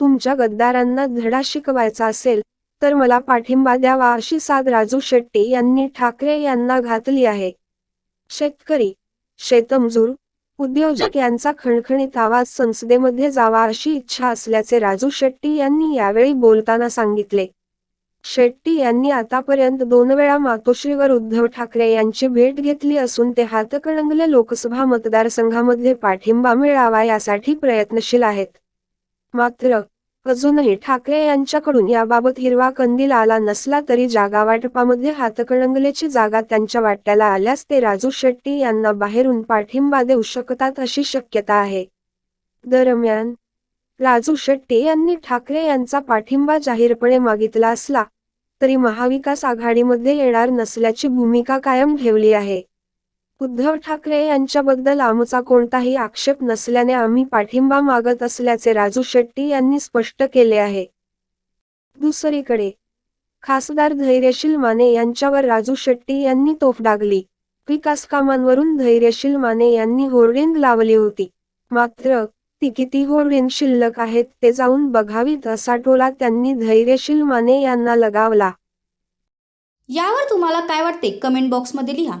तुमच्या गद्दारांना धडा शिकवायचा असेल तर मला पाठिंबा द्यावा अशी साद राजू शेट्टी यांनी ठाकरे यांना घातली आहे. शेतकरी शेतमजूर उद्योजक यांचा खणखणीत आवाज संसदेमध्ये जावा अशी इच्छा असल्याचे राजू शेट्टी यांनी यावेळी बोलताना सांगितले. शेट्टी यांनी आतापर्यंत दोन वेळा मातोश्रीवर उद्धव ठाकरे यांची भेट घेतली असून ते हातकणंगले लोकसभा मतदारसंघामध्ये पाठिंबा मिळावा यासाठी प्रयत्नशील आहेत. मात्र अजूनही ठाकरे यांच्याकडून याबाबत हिरवा कंदील आला नसला तरी जागा वाटपामध्ये हातकणंगलेची जागा त्यांच्या वाट्याला आल्यास ते राजू शेट्टी यांना बाहेरून पाठिंबा देऊ शकतात अशी शक्यता आहे. दरम्यान राजू शेट्टी यांनी ठाकरे यांचा पाठिंबा जाहीरपणे मागितला असला तरी महाविकास आघाडीमध्ये येणार नसल्याची भूमिका कायम ठेवली आहे. उद्धव ठाकरे यांच्याबद्दल आमचा कोणताही आक्षेप नसल्याने आम्ही पाठिंबा मागत असल्याचे राजू शेट्टी यांनी स्पष्ट केले आहे. दुसरीकडे खासदार धैर्यशील माने यांच्यावर राजू शेट्टी यांनी तोफ डागली. विकास कामांवरून धैर्यशील माने यांनी होर्डिंग लावली होती. मात्र ती किती होर्डिंग शिल्लक आहेत ते जाऊन बघावीत असा टोला त्यांनी धैर्यशील माने यांना लगावला. यावर तुम्हाला काय वाटते? कमेंट बॉक्समध्ये लिहा.